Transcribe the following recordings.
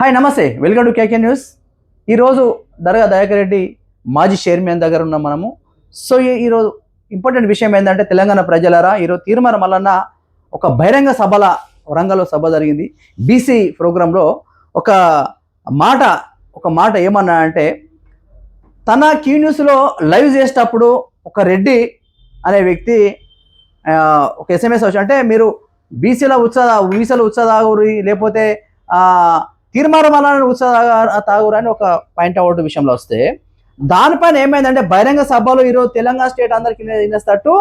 Hi నమస్తే. Welcome to KK news. ఈరోజు దర్గా దయాకర్ రెడ్డి మాజీ చైర్మన్ దగ్గర ఉన్నాం మనము. సో ఈ- ఈరోజు ఇంపార్టెంట్ విషయం ఏంటంటే తెలంగాణ ప్రజలరా ఈరోజు తీర్మానం మల్లన్న ఒక బహిరంగ సభల వరంగల్లో సభ జరిగింది. బీసీ ప్రోగ్రాంలో ఒక మాట ఒక మాట ఏమన్నా అంటే తన క్యూ న్యూస్లో లైవ్ చేసేటప్పుడు ఒక రెడ్డి అనే వ్యక్తి ఒక ఎస్ఎంఎస్ వచ్చి అంటే మీరు బీసీల ఉత్సాహ బీసీల ఉత్సాహ తాగురి లేకపోతే తీర్మానం ఉత్సాహ తాగా- తాగురు అని ఒక పాయింట్ అవుట్ విషయంలో వస్తే దానిపైన ఏమైందంటే బహిరంగ సభలో ఈరోజు తెలంగాణ స్టేట్ అందరికి వినేస్తట్టు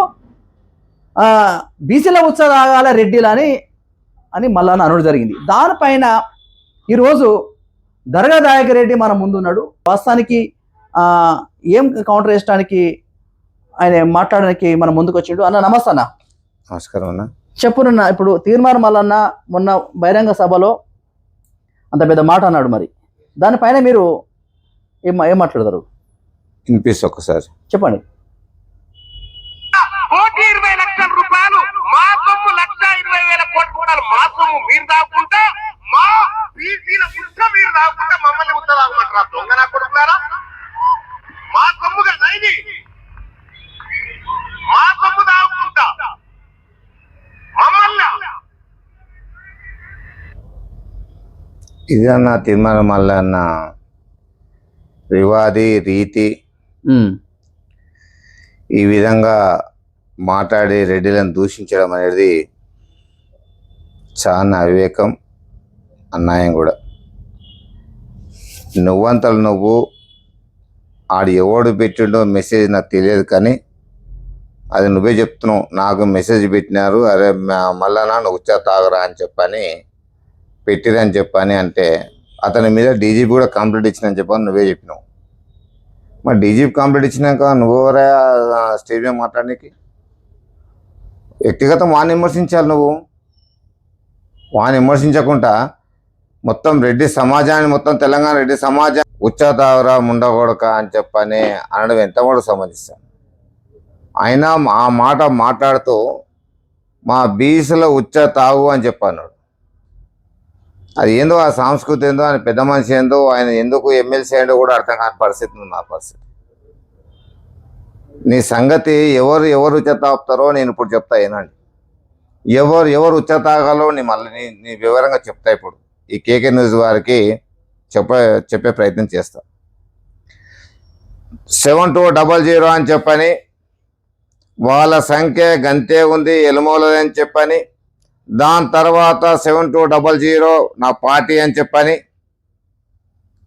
బీసీల ఉత్సాహ తాగాల రెడ్డిలు అని అని మళ్ళా అనడం జరిగింది. దానిపైన ఈరోజు దర్గా దాయక రెడ్డి మన ముందున్నాడు వాస్తవానికి ఆ, ఏం కౌంటర్ వేయడానికి ఆయన మాట్లాడడానికి మన ముందుకు వచ్చిండు? అన్న నమస్తే అన్న. నమస్కారం అన్న. చెప్పునన్న ఇప్పుడు తీర్మానం మల్లన్న మొన్న బహిరంగ సభలో అంత పెద్ద మాట అన్నాడు మరి. దానిపైన మీరు ఏం ఏం మాట్లాడతారు? వినిపిస్తే ఒక్కసారి చెప్పండి. కోటి ఇరవై లక్షల రూపాయలు మా సొమ్ము లక్ష ఇరవై వేల కోట్ల రూపాయలు మా సొమ్ము మీరు దాక్కుంటా మా బీసీల మీరు దాక్కుంటా మమ్మల్ని ఉత్త దాగమంటారా దొంగ నా కొడుకులారా మా సొమ్ము కదా ఇది మా సొమ్ము దాక్కుంటా మమ్మల్ని ఇది అన్న తీర్మానం మళ్ళీ అన్న రివాది రీతి. ఈ విధంగా మాట్లాడి రెడ్డిలను దూషించడం అనేది చాలా అవివేకం అన్యాయం కూడా. నువ్వంతలు నువ్వు ఆడు ఎవడు పెట్టిండో మెసేజ్ నాకు తెలియదు కానీ అది నువ్వే చెప్తున్నావు నాకు మెసేజ్ పెట్టినారు అరే మళ్ళా నువ్వు వచ్చా తాగరా అని చెప్పని పెట్టిరని చెప్పని అంటే అతని మీద డీజీపీ కూడా కంప్లీట్ ఇచ్చినని చెప్పని నువ్వే చెప్పినావు. మరి డీజీపీ కంప్లీట్ ఇచ్చినాక నువ్వెవరా స్టేజ్ మీద మాట్లాడడానికి వ్యక్తిగతం వాని విమర్శించాలి నువ్వు. వాని విమర్శించకుండా మొత్తం రెడ్డి సమాజాన్ని మొత్తం తెలంగాణ రెడ్డి సమాజం ఉచ్చాతావరా ఉండకూడక అని చెప్పని అనడం ఎంతవరకు సమ్మతిస్తాను అయినా ఆ మాట మాట్లాడుతూ మా బీసీల ఉచ్చ తాగు అని చెప్పన్నాడు. అది ఏందో ఆ సంస్కృతి ఏందో ఆయన పెద్ద మనిషి ఏందో ఆయన ఎందుకు ఎమ్మెల్సీ ఏందో కూడా అర్థం కాని పరిస్థితి ఉంది నా పరిస్థితి. నీ సంగతి ఎవరు ఎవరు ఉచ్చ నేను ఇప్పుడు చెప్తా ఏనండి ఎవరు ఎవరు ఉచ్చతాగాలో నీ మళ్ళీ నీ నీ వివరంగా చెప్తా ఇప్పుడు. ఈ కేకే న్యూస్ వారికి చెప్పే చెప్పే ప్రయత్నం చేస్తా. సెవెన్ టూ డబల్ జీరో అని చెప్పని వాళ్ళ సంఖ్య గంతే ఉంది ఎలుమోలదని చెప్పని దాని తర్వాత సెవెన్ టూ డబల్ జీరో నా పార్టీ అని చెప్పని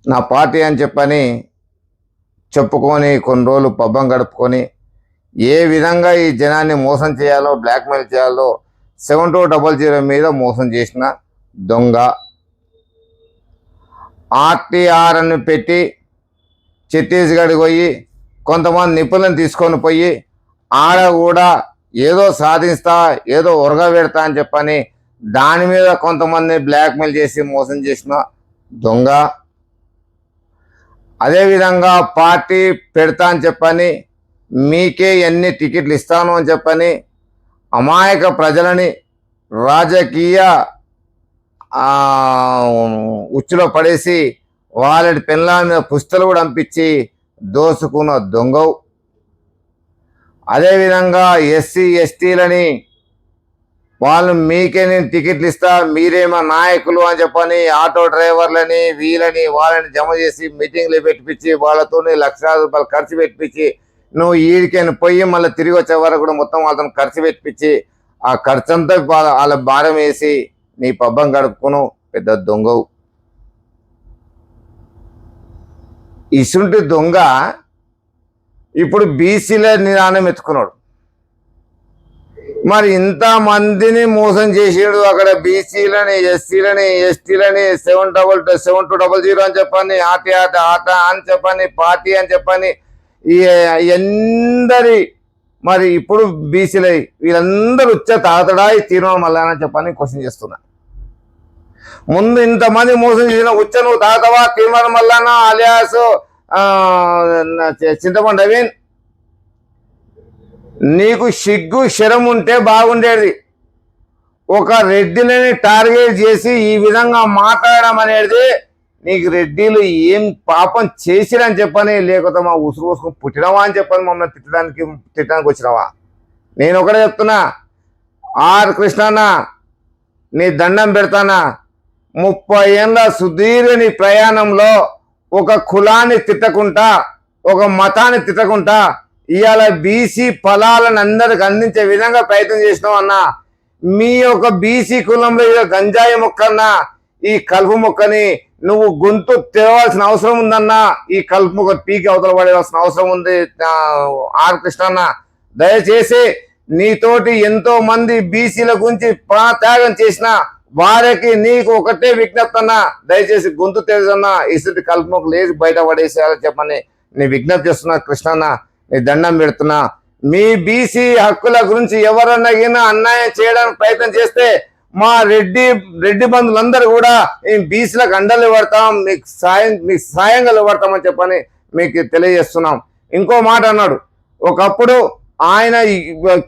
నా పార్టీ అని చెప్పని చెప్పుకొని కొన్ని రోజులు పబ్బం గడుపుకొని ఏ విధంగా ఈ జనాన్ని మోసం చేయాలో బ్లాక్మెయిల్ చేయాలో సెవెన్ టూ డబల్ జీరో మీద మోసం చేసిన దొంగ. ఆర్టీఆర్ అని పెట్టి ఛత్తీస్గఢ్ పోయి కొంతమంది నిపుణులను తీసుకొని పోయి ఆడ కూడా ఏదో సాధిస్తా ఏదో ఉరగ పెడతా అని చెప్పని దాని మీద కొంతమంది బ్లాక్మెయిల్ చేసి మోసం చేసిన దొంగ. అదేవిధంగా పార్టీ పెడతా అని చెప్పని మీకే ఎన్ని టికెట్లు ఇస్తాను అని చెప్పని అమాయక ప్రజలని రాజకీయ ఉచ్చులో పడేసి వాళ్ళ పిల్లల మీద పుస్తలు కూడా పంపించి దోసుకున్న దొంగవు. అదేవిధంగా ఎస్సీ ఎస్టీలని వాళ్ళు మీకే నేను టికెట్లు ఇస్తా మీరేమో నాయకులు అని చెప్పని ఆటో డ్రైవర్లని వీళ్ళని వాళ్ళని జమ చేసి మీటింగ్లు పెట్టిపించి వాళ్ళతోనే లక్షలాది రూపాయలు ఖర్చు పెట్టిపించి నువ్వు ఈడికైనా పోయి మళ్ళీ తిరిగి వచ్చే వరకు కూడా మొత్తం వాళ్ళతో ఖర్చు పెట్టిపించి ఆ ఖర్చు అంతా వాళ్ళ భారం వేసి నీ పబ్బం గడుపుకును పెద్ద దొంగవు. ఇసుంటి దొంగ ఇప్పుడు బీసీలే నిదానం ఎత్తుకున్నాడు. మరి ఇంతమందిని మోసం చేసాడు అక్కడ బీసీలని ఎస్సీలని ఎస్టీలని seven double seven two double zero అని చెప్పని ఆటి ఆట ఆట అని చెప్పని పార్టీ అని చెప్పని ఎందరి మరి ఇప్పుడు బీసీలై వీళ్ళందరూ వచ్చే తాతడా ఈ తీర్మానం మళ్ళా అని చెప్పని క్వశ్చన్ చేస్తున్నా. ముందు ఇంతమంది మోసం చేసిన ఉచ్చ నువ్వు తాతవా తీర్మానం మల్లానా అలియాస్ చింతపండు నవీన్ నీకు సిగ్గు శరం ఉంటే బాగుండేది. ఒక రెడ్డిలని టార్గెట్ చేసి ఈ విధంగా మాట్లాడడం అనేది నీకు రెడ్డిలు ఏం పాపం చేసిరని చెప్పని లేకపోతే మా ఉసురు పోసుకొని పుట్టినవా అని చెప్పని మమ్మల్ని తిట్టడానికి తిట్టడానికి వచ్చినావా? నేను ఒకటే చెప్తున్నా ఆర్ కృష్ణన్న నీ దండం పెడతానా? ముప్పై ఏళ్ళ సుదీర్ఘ నీ ప్రయాణంలో ఒక కులాన్ని తిట్టకుండా ఒక మతాన్ని తిట్టకుంటా ఇవాళ బీసీ ఫలాలను అందరికి అందించే విధంగా ప్రయత్నం చేసినాం అన్నా. మీ యొక్క బీసీ కులంలో గంజాయి మొక్కన్న ఈ కలుపు మొక్కని నువ్వు గొంతు తెరవాల్సిన అవసరం ఉందన్నా ఈ కలుపు మొక్క పీకి అవతల పడేవాల్సిన అవసరం ఉంది ఆర్ కృష్ణన్న దయచేసి నీతోటి ఎంతో మంది బీసీల గురించి త్యాగం చేసిన వారికి నీకు ఒకటే విజ్ఞప్తి అన్నా దయచేసి గొంతు తెరదన్నా ఇసుటి కల్పముకు లేచి బయట పడేసేయాలని చెప్పని నీ విజ్ఞప్తి చేస్తున్నా కృష్ణన్న నీ దండం పెడుతున్నా. మీ బీసీ హక్కుల గురించి ఎవరన్నా అన్యాయం చేయడానికి ప్రయత్నం చేస్తే మా రెడ్డి రెడ్డి బంధువులందరూ కూడా మేము బీసీలకు అండలు పడతాం మీకు సాయం మీకు సాయంగా పడతామని చెప్పని మీకు తెలియజేస్తున్నాం. ఇంకో మాట అన్నాడు. ఒకప్పుడు ఆయన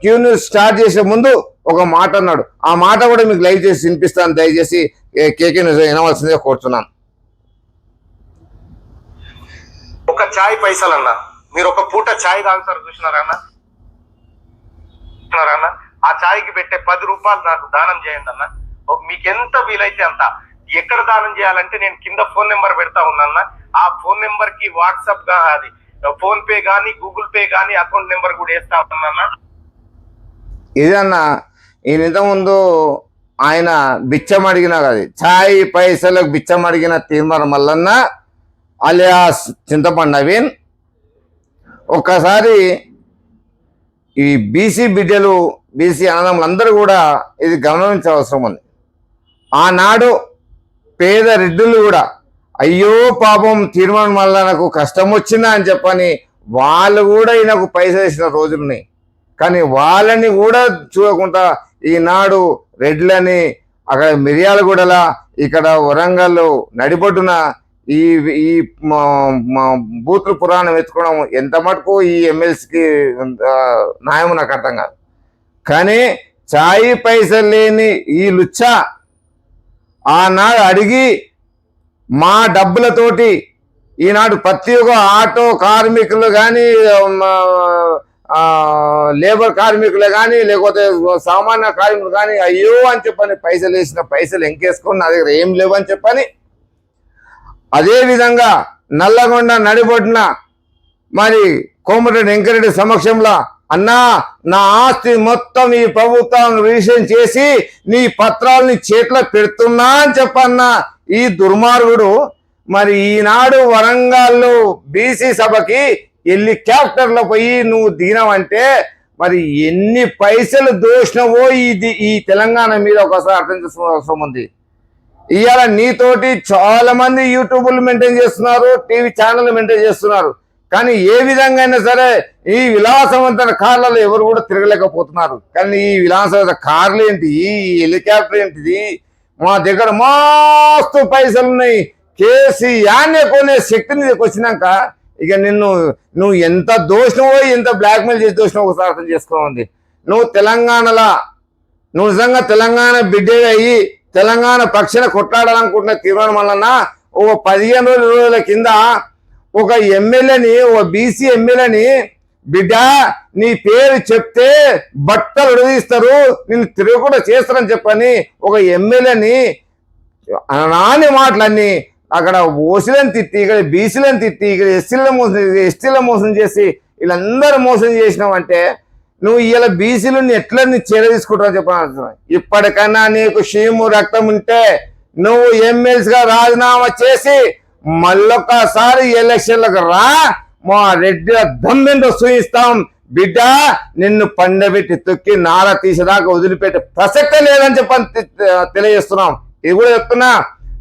క్యూను స్టార్ట్ చేసే ముందు ఒక మాట అన్నాడు. ఆ మాట కూడా మీకు లైవ్ చేసి వినిపిస్తాను. దయచేసి కేకే న్యూస్ వినవలసిందే కోరుతున్నాను ఒక చాయ్ పైసలు అన్న మీరు ఒక పూట చాయ్ తాగుతారు చూసినారా అన్న? అన్న? ఆ చాయ్కి పెట్టే పది రూపాయలు నాకు దానం చేయండి అన్న. మీకు ఎంత వీలైతే అంత. ఎక్కడ దానం చేయాలంటే నేను కింద ఫోన్ నెంబర్ పెడతా ఉన్నా ఆ ఫోన్ నెంబర్కి వాట్సాప్గా అది. ఫోన్ పే గానీ గూగుల్ పే గానీ అకౌంట్ నెంబర్ కూడా వేస్తా ఉన్నా ఇదన్నా ఈయన ఇంతకుముందు ఆయన బిచ్చం అడిగిన కాదు ఛాయ్ పైసలకు బిచ్చం అడిగిన తీర్మానం మల్లన్న అలియాస్ చింతపండు నవీన్. ఒక్కసారి ఈ బీసీ బిడ్డలు బీసీ అన్నదమ్ములు అందరూ కూడా ఇది గమనించవసరం ఉంది. ఆనాడు పేద రెడ్డులు కూడా అయ్యో పాపం తీర్మానం వల్ల నాకు కష్టం వచ్చిందా అని చెప్పని వాళ్ళు కూడా ఈయనకు పైసలు ఇచ్చిన రోజులున్నాయి కానీ వాళ్ళని కూడా చూడకుండా ఈనాడు రెడ్లని అక్కడ మిర్యాలగూడల ఇక్కడ వరంగల్ నడిపొడ్డున ఈ ఈ బూతులు పురాణం ఎత్తుకోవడం ఎంత మటుకు ఈ ఎమ్మెల్సీకి న్యాయం నాకు అర్థం కాదు. కానీ చాయి పైసలు లేని ఈ లుచ్చ ఆనాడు అడిగి మా డబ్బులతోటి ఈనాడు ప్రతి ఒక్క ఆటో కార్మికులు కానీ లేబర్ కార్మికులు కానీ లేకపోతే సామాన్య కార్మికులు కానీ అయ్యో అని చెప్పని పైసలు వేసిన పైసలు ఎంకేసుకొని నా దగ్గర ఏం లేవు అని చెప్పని అదే విధంగా నల్లగొండ నడిబొడ్డున మరి కోమటిరెడ్డి వెంకరెడ్డి సమక్షంలో అన్నా నా ఆస్తి మొత్తం ఈ ప్రభుత్వం రిజిస్ట్రేషన్ చేసి నీ పత్రాలని చేతిలో పెడుతున్నా అని చెప్పన్నా. ఈ దుర్మార్గుడు మరి ఈనాడు వరంగల్లో బీసీ సభకి హెలికాప్టర్లో పోయి నువ్వు దిగినావంటే మరి ఎన్ని పైసలు దోషినవో ఇది ఈ తెలంగాణ మీద ఒకసారి అర్థం చేసుకోవాల్సిన అవసరం ఉంది. ఇవాళ నీతోటి చాలా మంది యూట్యూబ్లు మెయింటైన్ చేస్తున్నారు టీవీ ఛానల్ మెయింటైన్ చేస్తున్నారు. కానీ ఏ విధంగా అయినా సరే ఈ విలాసవంతమైన కార్లలో ఎవరు కూడా తిరగలేకపోతున్నారు. కానీ ఈ విలాసవంత కార్లు ఏంటి? ఈ హెలికాప్టర్ ఏంటిది? మా దగ్గర మస్తు పైసలు ఉన్నాయి కేసీఆర్నే కొనే శక్తి నీకు వచ్చినాక ఇక నిన్ను నువ్వు ఎంత దోషమో ఎంత బ్లాక్మెయిల్ చేసి దోషమో ఒకసారి అర్థం చేసుకోమంది. నువ్వు తెలంగాణలో నువ్వు నిజంగా తెలంగాణ బిడ్డే అయ్యి తెలంగాణ పక్షాన కొట్లాడాలనుకుంటున్న తీర్మానం వలన ఒక పదిహేను రోజుల కింద ఒక ఎమ్మెల్యేని ఒక బీసీ ఎమ్మెల్యేని బిడ్డ నీ పేరు చెప్తే బట్టలు విడదీస్తారు నిన్ను తిరగకుండా చేస్తారని చెప్పని ఒక ఎమ్మెల్యేని నాని మాటలన్నీ అక్కడ ఓసీలను తిట్టి ఇక్కడ బీసీలను తిట్టి ఇక్కడ ఎస్సీలను మోసం చేసి ఎస్టీలను మోసం చేసి వీళ్ళందరూ మోసం చేసినావంటే నువ్వు ఇలా బీసీలు ఎట్లా నీ చీర తీసుకుంటావు చెప్పాను ఇప్పటికన్నా నీకు షీము రక్తం ఉంటే నువ్వు ఎమ్మెల్సీగా రాజీనామా చేసి మళ్ళొక్కసారి ఎలక్షన్లకు రా మా రెడ్డి దమ్మెంతో సూయిస్తాం. బిడ్డ నిన్ను పండబెట్టి తొక్కి నార తీసేదాకా వదిలిపెట్టి ప్రసక్తే లేదని చెప్పని తెలియజేస్తున్నాం. ఇది కూడా చెప్తున్నా.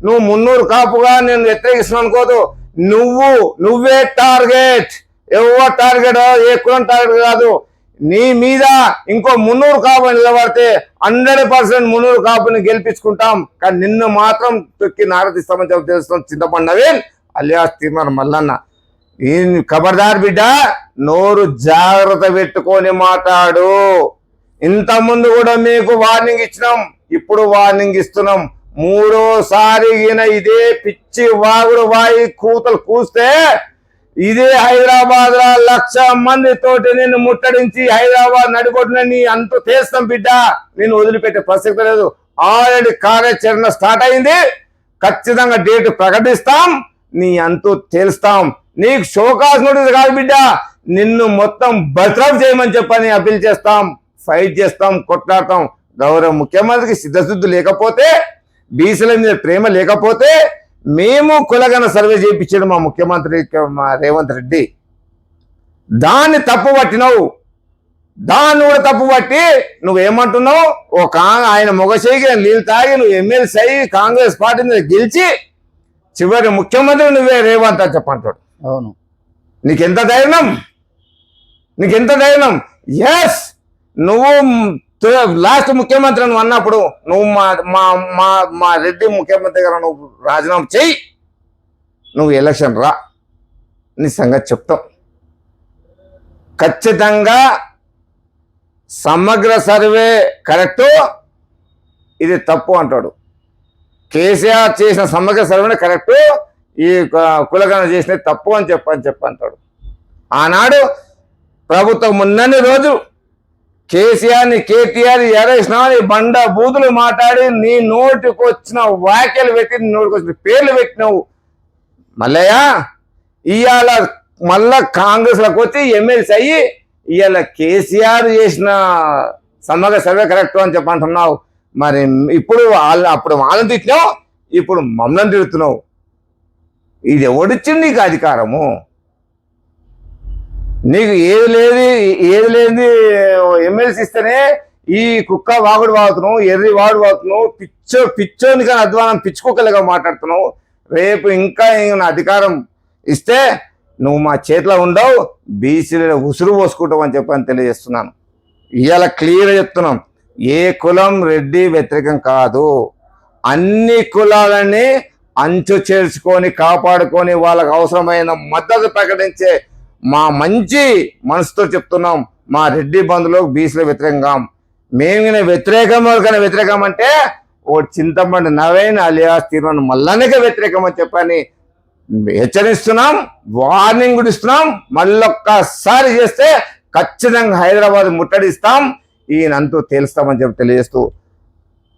నువ్వు మున్నూరు కాపుగా నేను వ్యతిరేకిస్తున్నాను అనుకోదు. నువ్వు నువ్వే టార్గెట్. ఎవరు టార్గెట్ ఏ కులం టార్గెట్ కాదు. నీ మీద ఇంకో మున్నూరు కాపు నిలబడితే హండ్రెడ్ పర్సెంట్ మున్నూరు కాపుని గెలిపించుకుంటాం. కానీ నిన్ను మాత్రం తొక్కి నారతిస్తామని చెప్పి తెలుస్తాం చింతపండవే అలియాస్ తీర్మానం మల్లన్న. ఖబర్దార్ బిడ్డ నోరు జాగ్రత్త పెట్టుకొని మాట్లాడు. ఇంత ముందు కూడా మీకు వార్నింగ్ ఇచ్చినాం ఇప్పుడు వార్నింగ్ ఇస్తున్నాం. మూడోసారి ఈయన ఇదే పిచ్చి వాగుడు వాయి కూతలు కూస్తే ఇదే హైదరాబాద్ లక్ష మంది తోటి నిన్ను ముట్టడించి హైదరాబాద్ నడిబొట్టున నీ అంత తీస్తాం బిడ్డ. నేను వదిలిపెట్టే ప్రసక్తి లేదు. ఆల్రెడీ కార్యాచరణ స్టార్ట్ అయింది. ఖచ్చితంగా డేట్ ప్రకటిస్తాం. నీ అంతు తెలుస్తాం. నీకు షోకాస్ నోటీస్ కాదు బిడ్డ. నిన్ను మొత్తం బర్తరఫ్ చేయమని చెప్పని అప్పీల్ చేస్తాం ఫైట్ చేస్తాం కొట్లాడతాం. గౌరవ ముఖ్యమంత్రికి సిద్ధశుద్ధి లేకపోతే బీసీల మీద ప్రేమ లేకపోతే మేము కులగన సర్వే చేయించాడు మా ముఖ్యమంత్రి మా రేవంత్ రెడ్డి. దాన్ని తప్పు పట్టినావు. దాన్ని కూడా తప్పు పట్టి నువ్వేమంటున్నావు? ఓ కా ఆయన మొగసేగి నీళ్ళు తాగి నువ్వు ఎమ్మెల్సీ అయ్యి కాంగ్రెస్ పార్టీ మీద గెలిచి చివరి ముఖ్యమంత్రి నువ్వే రేవంత్ అని చెప్పంటాడు. అవును. నీకెంత ధైర్యం? నీకెంత ధైర్యం? ఎస్ నువ్వు లాస్ట్ ముఖ్యమంత్రి నువ్వు అన్నప్పుడు నువ్వు మా మా మా మా రెడ్డి ముఖ్యమంత్రి గారు నువ్వు రాజీనామా చెయ్యి. నువ్వు ఎలక్షన్ రా. నీ సంగతి చెప్తాం. ఖచ్చితంగా సమగ్ర సర్వే కరెక్టు? ఇది తప్పు అంటాడు. కేసీఆర్ చేసిన సమగ్ర సర్వేనే కరెక్టు? ఈ క- కులగణ చేసినది తప్పు అని చెప్పని చెప్పంటాడు ఆనాడు ప్రభుత్వం ఉన్నన్ని రోజు కేసీఆర్ని కేటీఆర్ ఎరేసినా బండ బూతులు మాట్లాడి నీ నోటికి వచ్చిన వ్యాఖ్యలు పెట్టి నీ నోటికి వచ్చిన పేర్లు పెట్టినావు. మల్లయ్య ఇవాళ మళ్ళా కాంగ్రెస్లోకి వచ్చి ఎమ్మెల్సీ అయ్యి ఇవాళ కేసీఆర్ చేసిన సమగ్ర సర్వే కరెక్ట్ అని చెప్పంటున్నావు మరి ఇప్పుడు వాళ్ళ అప్పుడు వాళ్ళని తిట్టినావు ఇప్పుడు మమ్మల్ని తిడుతున్నావు. ఇది ఎవడిచ్చింది నీకు అధికారము? నీకు ఏది లేదు ఏది లేని ఎమ్మెల్సీ ఇస్తేనే ఈ కుక్క వాగుడు వాగుతున్నావు ఎర్రి వాడు వాగుతున్నావు పిచ్చో పిచ్చోని కానీ అధ్వానం పిచ్చుకోకలుగా మాట్లాడుతున్నావు. రేపు ఇంకా నా అధికారం ఇస్తే నువ్వు మా చేతిలో ఉండవు బీసీలో ఉసురు పోసుకుంటావు అని చెప్పని తెలియజేస్తున్నాను. ఇవాళ క్లియర్ చెప్తున్నాం. ఏ కులం రెడ్డి వ్యతిరేకం కాదు. అన్ని కులాలని అంచు చేర్చుకొని కాపాడుకొని వాళ్ళకు అవసరమైన మద్దతు ప్రకటించే మా మంచి మనసుతో చెప్తున్నాం. మా రెడ్డి బంధువులకు బీసీలో వ్యతిరేకంగా మేము వ్యతిరేకం కానీ వ్యతిరేకం అంటే ఓ చింతమండి నవైన అలియాస్ తీర్మానం మల్లనిక వ్యతిరేకం అని చెప్పని హెచ్చరిస్తున్నాం వార్నింగ్ కూడా ఇస్తున్నాం. మళ్ళొక్కసారి చేస్తే ఖచ్చితంగా హైదరాబాద్ ముట్టడిస్తాం. ఈయనంతూ తేలుస్తామని చెప్పి తెలియజేస్తూ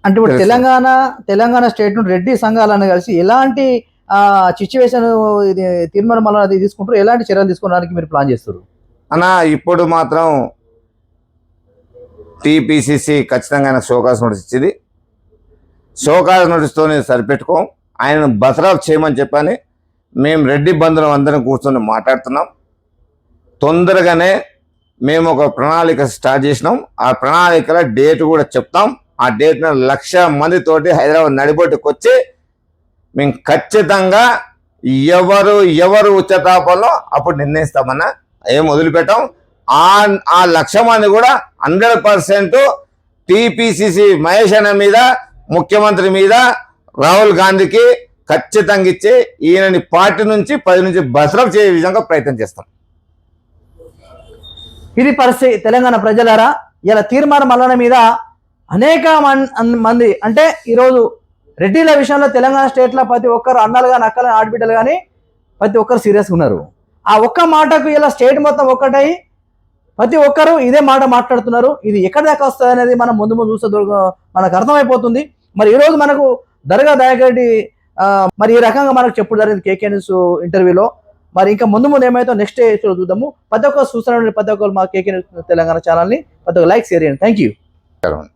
అంటే ఇప్పుడు. తెలంగాణ తెలంగాణ స్టేట్ నుండి రెడ్డి సంఘాలను కలిసి ఎలాంటి సిచ్యువేషన్ ఇది తీర్మానం తీసుకుంటారు ఎలాంటి చర్యలు తీసుకోవడానికి మీరు ప్లాన్ చేస్తారు? అన్న ఇప్పుడు మాత్రం టీపీసీసీ ఖచ్చితంగా ఆయన షోకాస్ నోటీస్ ఇచ్చింది. షోకాస్ నోటీస్తోనే సరిపెట్టుకోం. ఆయనను బసరాఫ్ చేయమని చెప్పని మేము రెడ్డి బంధువులం అందరం కూర్చొని మాట్లాడుతున్నాం. తొందరగానే మేము ఒక ప్రణాళిక స్టార్ట్ చేసినాం. ఆ ప్రణాళికలో డేట్ కూడా చెప్తాం. ఆ డేట్న లక్ష మందితోటి హైదరాబాద్ నడిబొట్టుకు వచ్చి మేము ఖచ్చితంగా ఎవరు ఎవరు ఉచ్చతాపంలో అప్పుడు నిర్ణయిస్తామన్నా ఏం వదిలిపెట్టాం. ఆ ఆ లక్ష మంది కూడా హండ్రెడ్ పర్సెంట్ టీపీసీసీ మహేష్ అన్న మీద ముఖ్యమంత్రి మీద రాహుల్ గాంధీకి ఖచ్చితంగా ఇచ్చి ఈయనని పార్టీ నుంచి పది నుంచి బసరఫ్ చేయ విధంగా ప్రయత్నం చేస్తాం. ఇది పరిస్థితి. తెలంగాణ ప్రజలారా ఇలా తీర్మానం మల్లన మీద అనేక మన్- మంది అంటే ఈరోజు రెడ్డిల విషయంలో తెలంగాణ స్టేట్లో ప్రతి ఒక్కరు అన్నలు కానీ అక్కలు ఆడబిడ్డలు కానీ ప్రతి ఒక్కరు సీరియస్గా ఉన్నారు. ఆ ఒక్క మాటకు ఇలా స్టేట్ మొత్తం ఒక్కటై ప్రతి ఒక్కరు ఇదే మాట మాట్లాడుతున్నారు. ఇది ఎక్కడి దాకా వస్తుంది అనేది మనం ముందు ముందు చూస్తే మనకు అర్థమైపోతుంది. మరి ఈరోజు మనకు దర్గా దయాకరెడ్డి మరి ఈ రకంగా మనకు చెప్పుడు జరిగింది కేకే న్యూస్ ఇంటర్వ్యూలో. మరి ఇంకా ముందు ముందు ఏమైతే నెక్స్ట్ ఎపిసోడ్ చూద్దాము. ప్రతి ఒక్కరు సూచన ప్రతి ఒక్కరు మా కేకే న్యూస్ తెలంగాణ ఛానల్ని ప్రతి ఒక్క లైక్ షేర్ చేయండి. Thank you